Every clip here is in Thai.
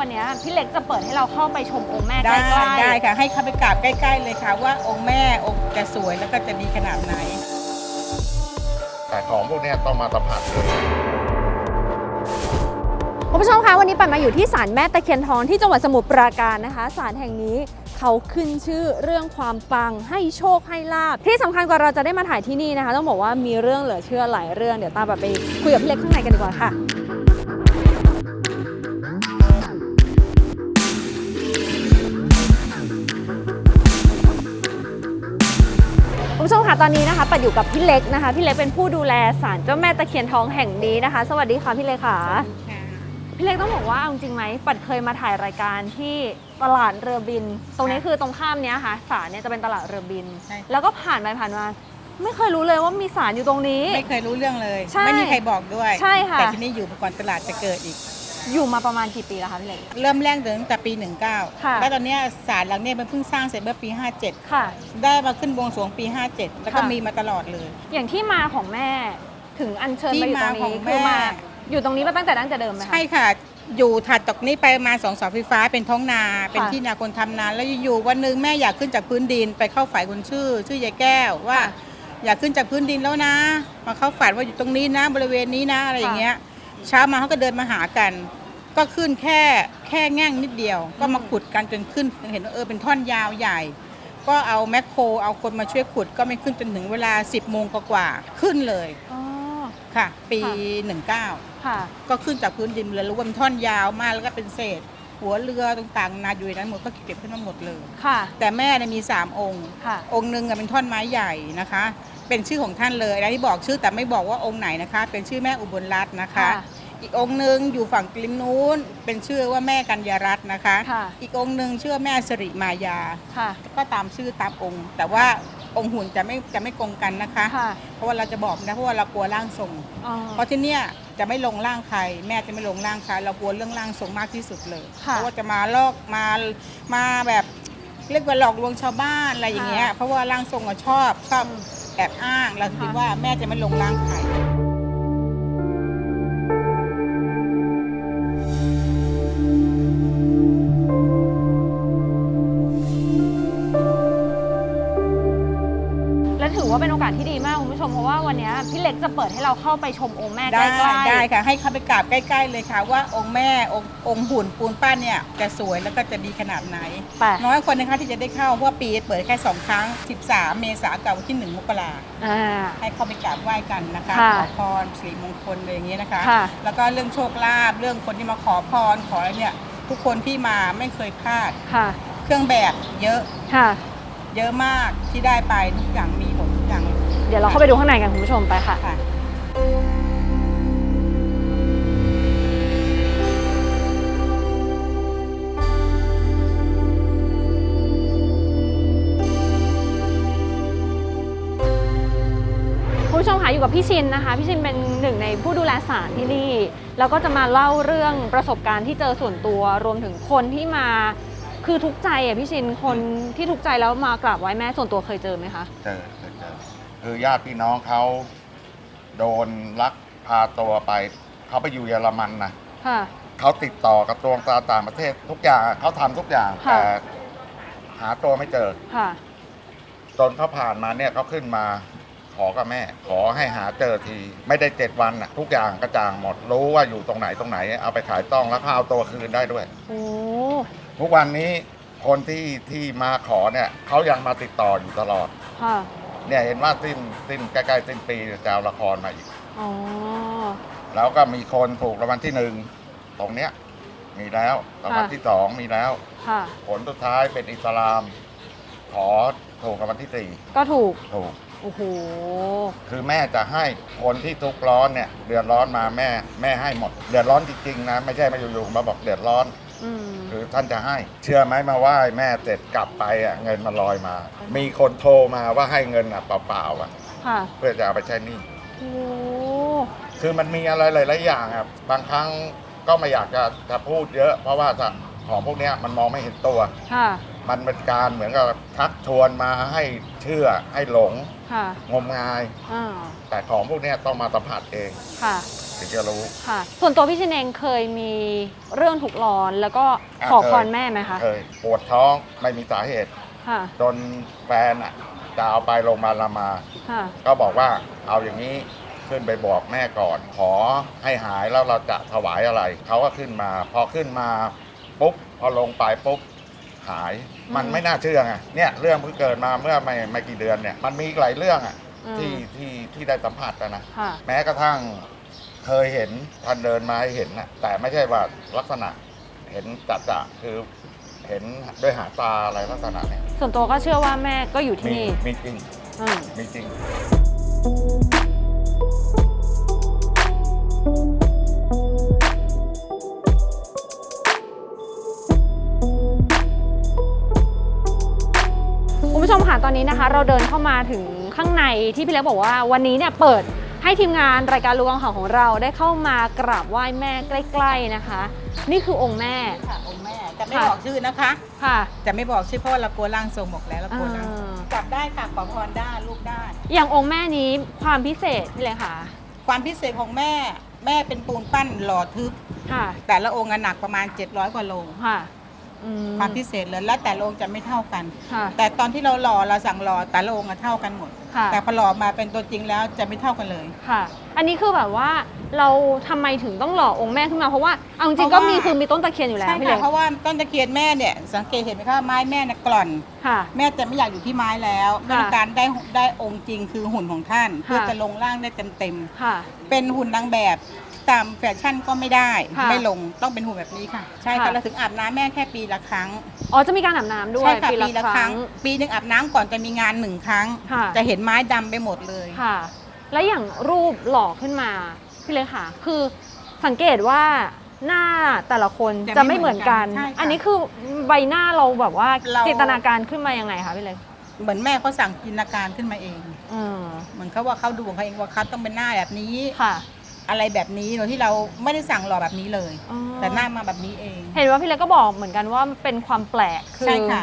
วันเนี้ยพี่เล็กจะเปิดให้เราเข้าไปชมองค์แม่ใกได้ล้ๆได้ค่ะ ให้เข้าไปกราบใกล้ ๆ เลยค่ะ ว่าองค์แม่องค์จะสวยแล้วก็จะดีขนาดไหน แต่ของพวกเนี้ยต้องมาสัมผัสเลย คุณผู้ชมคะวันนี้ปันมาอยู่ที่ศาลแม่ตะเคียนทองที่จังหวัดสมุทรปราการนะคะศาลแห่งนี้เขาขึ้นชื่อเรื่องความปังให้โชคให้ลาบที่สำคัญกว่าเราจะได้มาถ่ายที่นี่นะคะ ต้องบอกว่ามีเรื่องเหลือเชื่อหลายเรื่องเดี๋ยวตามแบบไปคุยกับพี่เล็กข้างในกันดีกว่าค่ะ คุณผู้ชมค่ะตอนนี้นะคะปัดอยู่กับพี่เล็กนะคะ พี่เล็กเป็นผู้ดูแลศาลเจ้าแม่ตะเคียนทองแห่งนี้นะคะ สวัสดีค่ะพี่เล็กค่ะ พี่เล็กต้องบอกว่าเอาจริงไหมปัดเคยมาถ่ายรายการที่ตลาดเรือบิน ตรงนี้คือตรงข้ามเนี้ยค่ะศาลเนี่ยจะเป็นตลาดเรือบิน ใช่ แล้วก็ผ่านไปผ่านมาไม่เคยรู้เลยว่ามีศาลอยู่ตรงนี้ ไม่เคยรู้เรื่องเลย ใช่ไม่มีใครบอกด้วย ใช่ค่ะ แต่ที่นี่อยู่ก่อนตลาดจะเกิดอีก อยู่มาประมาณกี่ปีแล้วคะพี่เล็ก เริ่มแรกเดินตั้งแต่ปี ค่ะ 19 แล้วตอนเนี้ยศาลหลังเนี้ยมันเพิ่งสร้างเสร็จเมื่อปี57ค่ะได้มาขึ้นบวงสรวงปี 57 แล้วก็ค่ะ มีมาตลอดเลย อย่างที่มาของแม่ถึงอัญเชิญที่มาอยู่ตรงมาของนี้แม่ คือมาอยู่ตรงนี้มาตั้งแต่ตั้งแต่เดิมไหมคะ ใช่ค่ะ อยู่ถัดจากนี้ไปประมาณสองเสาไฟฟ้าเป็นท้องนา เป็นค่ะที่นาคนทำนา แล้วอยู่ๆวันหนึ่งแม่อยากขึ้นจากพื้นดินไปเข้าฝ่ายคนชื่อ ชื่อยายแก้วว่าค่ะอยากขึ้นจากพื้นดินแล้วนะ มาเข้าฝันว่าอยู่ตรงนี้นะบริเวณนี้นะอะไรอย่างเงี้ย เช้ามาเขาก็เดินมาหากัน ก็ขึ้นแค่แค่แง่งนิดเดียว ก็มาขุดกันจนขึ้นเห็นว่าเออเป็นท่อนยาวใหญ่ ก็เอาแมคโครเอาคนมาช่วยขุดก็ไม่ขึ้นจนถึงเวลา 10โมงกว่าๆขึ้นเลยอ๋อ ค่ะ ปี ค่ะ 19 ค่ะ ก็ขึ้นจากพื้นดินเลยรู้ว่ามันท่อนยาวมากแล้วก็เป็นเศษ หัวเรือต่างๆนาอยู่ในนั้นหมดก็เก็บขึ้นมาหมดเลย ค่ะ แต่แม่เนี่ยมี 3 องค์ ค่ะ องค์หนึ่งอะเป็นท่อนไม้ใหญ่นะคะ เป็นชื่อของท่านเลยนะที่บอกชื่อแต่ไม่บอกว่าองค์ไหนนะคะ เป็นชื่อแม่อุบลรัตน์นะคะ ค่ะ อีกองค์หนึ่งอยู่ฝั่งริมนู้น เป็นชื่อว่าแม่กัญญารัตน์นะคะ ค่ะ อีกองค์หนึ่งชื่อว่าแม่สิริมายา ค่ะ ก็ตามชื่อตามองค์ แต่ว่าองค์หุ่นจะไม่จะไม่ตรงกันนะคะ ค่ะเพราะว่าเราจะบอกนะเพราะว่าเรากลัวร่างทรง อ๋อ เพราะที่เนี่ยจะไม่ลงร่างใคร แม่จะไม่ลงร่างใครเรากลัวเรื่องร่างทรงมากที่สุดเลยค่ะเพราะว่าจะมาลอกมามาแบบเรียกว่าหลอกลวงชาวบ้านอะไรอย่างเงี้ยค่ะเพราะว่าร่างทรงอะชอบชอบแอบอ้างเราคิดค่ะ ว่าแม่จะไม่ลงร่างใคร เนี้ยพี่เล็กจะเปิดให้เราเข้าไปชมองค์แม่ใกได้ล้ๆ ได้ค่ะ ให้เข้าไปกราบใกล้ ๆ เลยค่ะ ว่าองค์แม่องค์องค์หุ่นปูนปั้นเนี่ยจะสวยแล้วก็จะดีขนาดไหน ไป น้อยคนนะคะที่จะได้เข้าเพราะว่าปีเปิดแค่สองครั้ง 13 เมษายนกับวันที่ 1 มกราอ่า ให้เข้าไปกราบไหว้กันนะคะค่ะขอพรสิริมงคลอะไรอย่างนี้นะคะ ค่ะ แล้วก็เรื่องโชคลาภเรื่องคนที่มาขอพรขออะไรเนี่ยทุกคนที่มาไม่เคยพลาด ค่ะ เครื่องแบบเยอะค่ะ เยอะมากที่ได้ไปทุกอย่างมีหม ดทุกอย่างเดี๋ยวเราเข้าไปดูข้างในกันคุณผู้ชมไปค่ะ ค่ะ คุณผู้ชมคะอยู่กับพี่ชินนะคะ พี่ชินเป็นหนึ่งในผู้ดูแลศาลที่นี่ แล้วก็จะมาเล่าเรื่องประสบการณ์ที่เจอส่วนตัวรวมถึงคนที่มาคือทุกข์ใจอะพี่ชินคนที่ทุกข์ใจแล้วมากราบไหว้แม่ส่วนตัวเคยเจอไหมคะ เจอเคยเจอคือญาติพี่น้องเขาโดนลักพาตัวไป เขาไปอยู่เยอรมันนะค่ะ เขาติดต่อกับตวงตาต่างประเทศทุกอย่างเขาทำทุกอย่างค่ะ แต่หาตัวไม่เจอ ค่ะ จนเขาผ่านมาเนี่ยเขาขึ้นมาขอกับแม่ ขอให้หาเจอที ไม่ได้เจ็ดวันน่ะ ทุกอย่างกระจ่างหมด รู้ว่าอยู่ตรงไหนตรงไหน เอาไปขายต้องแล้วเขาเอาตัวคืนได้ด้วย โอ้ทุกวันนี้คนที่ที่มาขอเนี่ยเขายังมาติดต่ออยู่ตลอด ค่ะ เนี่ยเห็นว่าสิ้นสิ้นใกล้ๆสิ้นปีจะเอาละครมาอีก อ๋อ แล้วก็มีคนถูกรางวัลที่หนึ่งตรงเนี้ยมีแล้วรางวัลค่ะที่สองมีแล้ว ค่ะ ผลสุดท้ายเป็นอิสลาม ขอถูกรางวัลที่สี่ก็ถูก ถูก โอ้โห คือแม่จะให้คนที่ทุกข์ร้อนเนี่ย เดือดร้อนมาแม่แม่ให้หมด เดือดร้อนจริงๆนะ ไม่ใช่มาอยู่ๆมาบอกเดือดร้อนอืมคือ ท่านจะให้ เชื่อไหมมาไหว้แม่เสร็จกลับไปอะเงินมันลอยมา มีคนโทรมาว่าให้เงินอะเปล่าๆอะ ค่ะเพื่อจะเอาไปใช้หนี้โอ้คือมันมีอะไรหลายๆอย่างครับบางครั้งก็ไม่อยากจะจะพูดเยอะ เพราะว่าจะ ของพวกเนี้ยมันมองไม่เห็นตัว ค่ะ มันเป็นการเหมือนกับทักชวนมาให้เชื่อให้หลงค่ะงมงาย อ่าแต่ของพวกเนี้ยต้องมาสัมผัสเองค่ะ ถึงจะรู้ ค่ะ ส่วนตัวพี่ชินเองเคยมีเรื่องถูกหลอนแล้วก็ขอพรแม่ไหมคะเคยปวดท้องไม่มีสาเหตุ ค่ะ จนแฟนอะจะเอาไปโรงพยาบาลรามา ค่ะ ก็บอกว่าเอาอย่างนี้ขึ้นไปบอกแม่ก่อน ขอให้หายแล้วเราจะถวายอะไร เขาก็ขึ้นมา พอขึ้นมา ปุ๊บพอลงไปปุ๊บหายมันอืมไม่น่าเชื่อไงเนี่ยเรื่องเพิ่งเกิดมาเมื่อไม่ไม่กี่เดือนเนี่ยมันมีอีกหลายเรื่องอะอืมที่ที่ที่ได้สัมผัสอะนะค่ะ แม้กระทั่งเคยเห็นท่านเดินมาให้เห็นนะแต่ไม่ใช่ว่าลักษณะเห็นจัดจะคือเห็นด้วยหางตาอะไรลักษณะเนี่ยส่วนตัวก็เชื่อว่าแม่ก็อยู่ที่มีนี่มีจริงอืม มีจริง เราเดินเข้ามาถึงข้างในที่พี่เล็กบอกว่าวันนี้เนี่ยเปิดให้ทีมงานรายการลุงข่าวของเราได้เข้ามากราบไหว้แม่ใกล้ ๆนะคะ นี่คือองค์แม่ ค่ะองค์แม่จะไม่ค่ะ บอกชื่อนะคะ ค่ะ จะไม่บอกชื่อเพราะว่าเรากลัวร่างทรงบอกแล้วเรากลัวนะอ่า จับได้ค่ะขอพรได้ลูกได้ อย่างองค์แม่นี้ความพิเศษพี่เล็กค่ะความพิเศษของแม่แม่เป็นปูนปั้นหล่อทึบ ค่ะแต่ละองค์อะหนักประมาณ 700 กว่าโล ค่ะ อืความพิเศษเลยและแต่ละองค์จะไม่เท่ากัน ค่ะแต่ตอนที่เราหล่อเราสั่งหล่อแต่ละองค์อะเท่ากันหมด ค่ะแต่พอหล่อมาเป็นตัวจริงแล้วจะไม่เท่ากันเลย ค่ะ อันนี้คือแบบว่าเราทำไมถึงต้องหล่อองค์แม่ขึ้นมาเพราะว่าเอาจริงๆก็เพราะว่ามีมีคือมีต้นตะเคียนอยู่แล้วใช่พี่ค่ะเล็กเพราะว่าต้นตะเคียนแม่เนี่ยสังเกตเห็นไหมคะไม้แม่เนี่ยกร่อน ค่ะ แม่จะไม่อยากอยู่ที่ไม้แล้วแม่ต้องการได้ได้องค์จริงคือหุ่นของท่าน เพื่อจะลงร่างได้เต็มค่ะ ๆเป็นหุ่นนางแบบ ตามแฟชั่นก็ไม่ได้ ค่ะไม่ลงต้องเป็นหุ่นแบบนี้ค่ะ ใช่ค่ะค่ะ เราถึงอาบน้ำแม่แค่ปีละครั้งอ๋อจะมีการอาบน้ำด้วยใช่ค่ะปีปีละละคครั้รั้งงปีหนึ่งอาบน้ำก่อนจะมีงานหนึ่งครั้ง ค่ะจะเห็นไม้ดำไปหมดเลย ค่ะ แล้วอย่างรูปหล่อขึ้นมาพี่เลยค่ะ คือสังเกตว่าหน้าแต่ละคนจะจะไม่ไม่เหมือนกัน เหมือนกันใช่ค่ะอันนี้คือใบหน้าเราแบบว่าเรา จินตนาการขึ้นมายังไงคะพี่เล็กเหมือนแม่เขาสั่งจินตนาการขึ้นมาเอง อืมเหมือนเขาว่าเขาดูของเขาเองว่าเขาต้องเป็นหน้าแบบนี้ ค่ะ อะไรแบบนี้โดยที่เราไม่ได้สั่งหล่อแบบนี้เลย อ๋อแต่หน้ามาแบบนี้เองเห็นว่าพี่เล็กก็บอกเหมือนกันว่าเป็นความแปลกคือ ใช่ค่ะ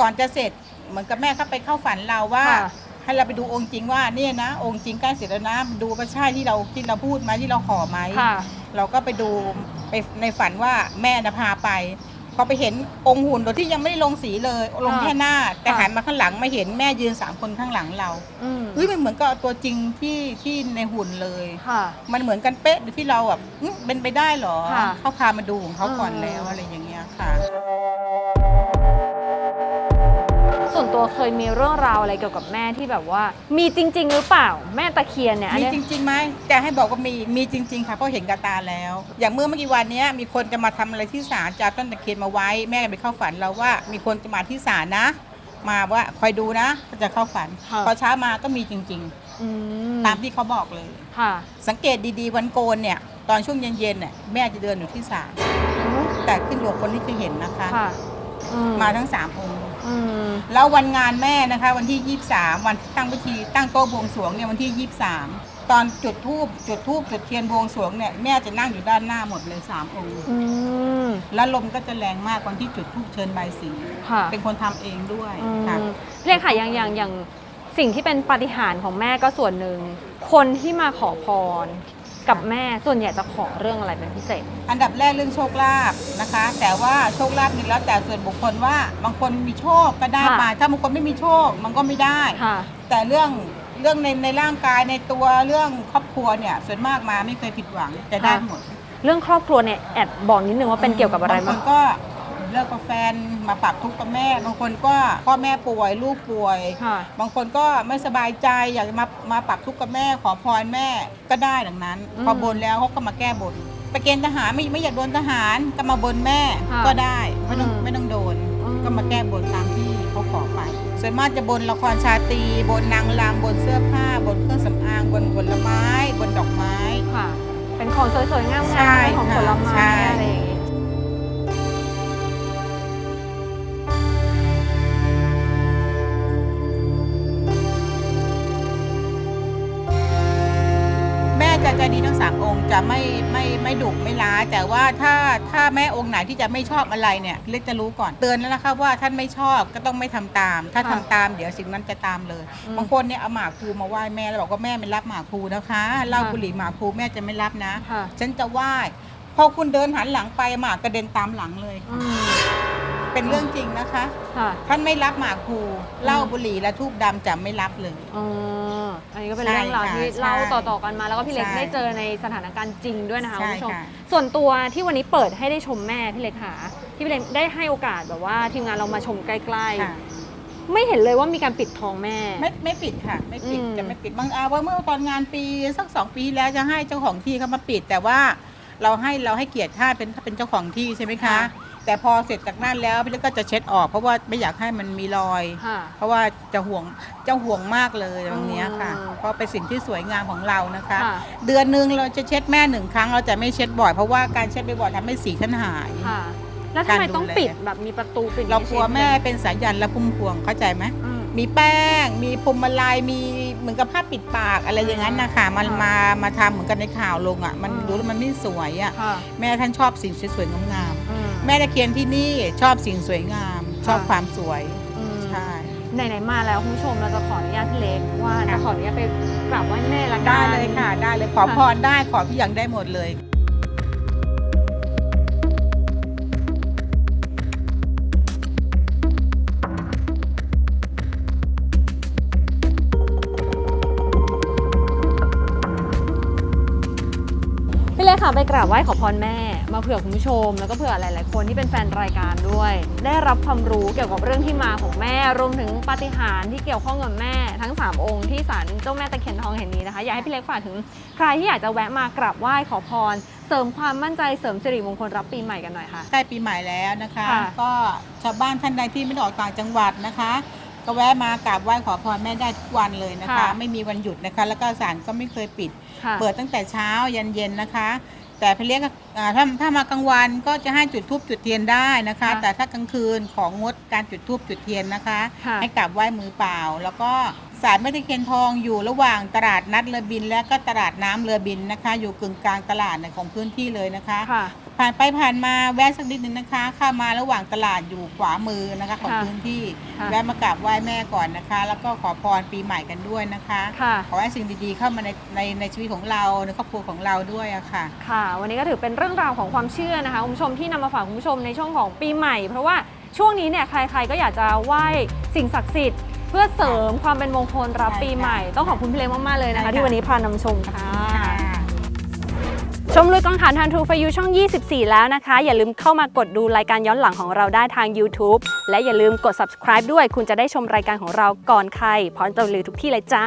ก่อนจะเสร็จเหมือนกับแม่เขาไปเข้าฝันเราว่า ค่ะ ให้เราไปดูองค์จริงว่าเนี่ยนะ องค์จริงใกล้เสร็จแล้วนะดูว่าใช่ที่เราที่เราพูดไหมที่เราขอไหม ค่ะ เราก็ไปดูไปในฝันว่าแม่นะพาไป พอไปเห็นองค์หุ่นโดยที่ยังไม่ได้ลงสีเลย ลงแค่หน้า แต่ค่ะหันมาข้างหลังมาเห็นแม่ยืนสามคนข้างหลังเราอืมเฮ้ยมันเหมือนกับตัวจริงที่ที่ในหุ่นเลย ค่ะ มันเหมือนกันเป๊ะโดยที่เราแบบอื้อเป็นไปได้เหรอค่ะ เขาพามาดูของเขาก่อนอืมแล้วอะไรอย่างเงี้ยค่ะ ตัวเคยมีเรื่องราวอะไรเกี่ยวกับแม่ที่แบบว่า มีจริง ๆ หรือเปล่าแม่ตะเคียนเนี่ยอันมีเนี้ยจริงๆไหมจะให้บอกว่ามีมีจริง ๆ ค่ะเพราะเห็นกับตาแล้ว อย่างเมื่อไม่กี่วันเนี้ยมีคนจะมาทำอะไรที่ศาลจะเอาต้นตะเคียนมาไว้ แม่ไปเข้าฝันเราว่า มีคนจะมาที่ศาลนะ มาว่าคอยดูนะก็จะเข้าฝันค่ะพอเช้ามาก็มีจริง อืมๆ ตามที่เขาบอกเลย ค่ะสังเกตดีๆวันโกนเนี่ย ตอนช่วงเย็นๆเนี่ยแม่จะเดินอยู่ที่ศาลแต่ขึ้นอยู่กับคนที่เคยเห็นนะคะ ค่ะอืมาทั้งสามองค์ อืมแล้ววันงานแม่นะคะ วันที่ 23 วันที่ตั้งพิธีตั้งโต๊ะบวงสรวงเนี่ยวันที่ 23 ตอนจุดธูปจุดธูปจุดเทียนบวงสรวงเนี่ยแม่จะนั่งอยู่ด้านหน้าหมดเลยสามองค์ อืมแล้วลมก็จะแรงมากวันที่จุดธูปเชิญใบายสี ค่ะเป็นคนทำเองด้วยอืมค่ะ เรียกค่ะอย่างอย่างอย่างสิ่งที่เป็นปาฏิหาริย์ของแม่ก็ส่วนหนึ่ง คนที่มาขอพร กับแม่ส่วนใหญ่จะขอเรื่องอะไรเป็นพิเศษ อันดับแรกเรื่องโชคลาภนะคะ แต่ว่าโชคลาภนี่แล้วแต่ส่วนบุคคลว่าบางคนมีโชคก็ได้ค่ะไปถ้าบางคนไม่มีโชคมันก็ไม่ได้ ค่ะ แต่เรื่องเรื่องในในร่างกายในตัวเรื่องครอบครัวเนี่ยส่วนมากมาไม่เคยผิดหวังจะได้หมดเรื่องครอบครัวเนี่ยแอบบอกนิดนึงว่าเป็นเกี่ยวกับอะไรบางคบ้างนก็ เลิกกับแฟนมาปรับทุกข์กับแม่ บางคนก็พ่อแม่ป่วยลูกป่วย ค่ะ บางคนก็ไม่สบายใจอยากจะมามาปรับทุกข์กับแม่ ขอพรแม่ก็ได้ดังนั้น อืมพอบนแล้วเขาก็มาแก้บนไปเกณฑ์ทหารไม่ไม่อยากโดนทหารก็มาบนแม่ค่ะก็ได้ไม่ต้องอืมไม่ต้องโดน อืม ก็มาแก้บนตามที่เขาขอไป ส่วนมากจะบนละครชาตรีบนนางรำบนเสื้อผ้า บนเครื่องสำอางบนผลไม้ บนดอกไม้ ค่ะ เป็นของสวยๆงามๆใช่เป็นของผลไม้ใช่ อะไรอย่างงี้แม่จะใจดีทั้งสามองค์จะไม่ไม่ไม่ดุไม่ร้ายแต่ว่าถ้าถ้าแม่องค์ไหนที่จะไม่ชอบอะไรเนี่ยพี่เล็กจะรู้ก่อนเตือนแล้วนะคะว่าท่านไม่ชอบก็ต้องไม่ทำตาม ถ้าทำตามเดี๋ยวสิ่งนั้นจะตามเลยอืมบางคนเนี่ยเอาหมากพลูมาไหว้แม่แล้วบอกว่าแม่ไม่รับหมากพลูนะคะเหล้าค่ะบุหรี่หมากพลูแม่จะไม่รับนะค่ะฉันจะไหว้พอคุณเดินหันหลังไปหมากกระเด็นตามหลังเลยอืม เป็นเรื่องจริงนะคะ ค่ะท่านไม่รับหมากพลูเหล้าบุหรี่และทูบดำจะไม่รับเลย อ๋ออันนี้ก็เป็นใช่เรื่องราวค่ะที่ใช่เล่าต่อๆกันมา แล้วก็พี่เล็กใช่ได้เจอในสถานการณ์จริงด้วยนะคะใช่คุณผู้ชมค่ะ ส่วนตัวที่วันนี้เปิดให้ได้ชมแม่พี่เล็กค่ะที่พี่เล็กได้ให้โอกาสแบบว่าทีมงานเรามาชมใกล้ค่ะ ๆ ไม่เห็นเลยว่ามีการปิดทองแม่ ไม่ไม่ปิดค่ะ ไม่ปิดอืม จะไม่ปิดบางอาว่าเมื่อตอนงานปีสักสองปีที่แล้วจะให้เจ้าของที่เขามาปิด แต่ว่า เราให้เราให้เกียรติท่านเป็นเป็นเจ้าของที่ใช่ไหมคะแต่พอเสร็จจากนั้นแล้วพี่เล็กก็จะเช็ดออก เพราะว่าไม่อยากให้มันมีรอย ค่ะเพราะว่าจะห่วงเจ้าห่วงมากเลยตรงเนี้ยค่ะอืมเพราะเป็นสิ่งที่สวยงามของเรานะคะ ค่ะ เดือนหนึ่งเราจะเช็ดแม่หนึ่งครั้ง เราจะไม่เช็ดบ่อยเพราะว่าการเช็ดบ่อยๆทำให้สีท่านหาย ค่ะ แล้วทำไมการดูต้องแล ปิดแบบมีประตูปิดเรากลัวแม่ชิดเป็นสายันและพุ่มพวงเข้าใจไหมเลยอืม มีแป้ง มีพรมมาลายมีเหมือนกับผ้าปิดปากอะไรอย่างนั้นนะคะมันค่ะมามาทำเหมือนกันในข่าวลงอะ มันอืมดูแล้วมันไม่สวยอะค่ะ แม่ท่านชอบสิ่งสวยๆงามอืม ๆแม่ตะเคียนที่นี่ชอบสิ่งสวยงาม ชอบค่ะ ความสวยอืมใช่ ไหนๆมาแล้วคุณผู้ชมเราจะขออนุญาตพี่เล็กว่าค่ะจะขออนุญาตไปกราบไหว้แม่ละกัน ได้เลยค่ะ ได้เลยขอค่ะพรได้ขอทุกอย่างได้หมดเลย ไปกราบไหว้ขอพรแม่ มาเผื่อคุณผู้ชม แล้วก็เผื่อหลาย ๆ คนที่เป็นแฟนรายการด้วย ได้รับความรู้เกี่ยวกับเรื่องที่มาของแม่ รวมถึงปาฏิหาริย์ที่เกี่ยวข้องกับแม่ ทั้ง 3 องค์ที่ศาลเจ้าแม่ตะเคียนทองแห่งนี้นะคะ อยากให้พี่เล็กฝากถึงใครที่อยากจะแวะมากราบไหว้ขอพร เสริมความมั่นใจเสริมสิริมงคลรับปีใหม่กันหน่อยค่ะ ใกล้ปีใหม่แล้วนะคะ ค่ะ ก็ชาวบ้านท่านใดที่ไม่ได้ออกต่างจังหวัดนะคะ ก็แวะมากราบไหว้ขอพรแม่ได้ทุกวันเลยนะคะ ค่ะ ไม่มีวันหยุดนะคะ แล้วก็ศาลก็ไม่เคยปิด ค่ะ เปิดตั้งแต่เช้ายันเย็นนะคะ แต่พี่เลี้ยงอ่าถ้าถ้ามากลางวันก็จะให้จุดทูบจุดเทียนได้นะคะ ค่ะแต่ถ้ากลางคืนของงดการจุดทูบจุดเทียนนะคะ ค่ะ ให้กราบไหว้มือเปล่า แล้วก็ ศาลแม่ตะเคียนทองอยู่ระหว่างตลาดนัดเรือบิน และก็ตลาดน้ำเรือบินนะคะ อยู่กึ่งกลางตลาดเนี่ยของพื้นที่เลยนะคะค่ะผ่านไปผ่านมาแวะสักนิดนึงนะคะเข้ามาระหว่างตลาดอยู่ขวามือนะคะของค่ะพื้นที่ค่ะแวะมากราบไหว้แม่ก่อนนะคะ แล้วก็ขอพรปีใหม่กันด้วยนะคะค่ะขอให้สิ่งดีๆเข้ามาในในในชีวิตของเราในครอบครัวของเราด้วยอะค่ะ ค่ะ วันนี้ก็ถือเป็นเรื่องราวของความเชื่อนะคะคุณผู้ชมที่นำมาฝากคุณผู้ชมในช่วงของปีใหม่ เพราะว่าช่วงนี้เนี่ยใครๆก็อยากจะไหว้สิ่งศักดิ์สิทธิ์ เพื่อเสริมความเป็นมงคลรับใช่ปีค่ะใหม่ ต้องขอบคุณพี่เล็กมาก ๆ เลยนะคะใช่ค่ะที่วันนี้พานำชมค่ะค่ะชมลุยกองถ่านทันทูฟยูช่อง 24 แล้วนะคะ อย่าลืมเข้ามากดดูรายการย้อนหลังของเราได้ทาง YouTube และอย่าลืมกด subscribe ด้วย คุณจะได้ชมรายการของเราก่อนใครพร้อมจะลือทุกที่เลยจ้า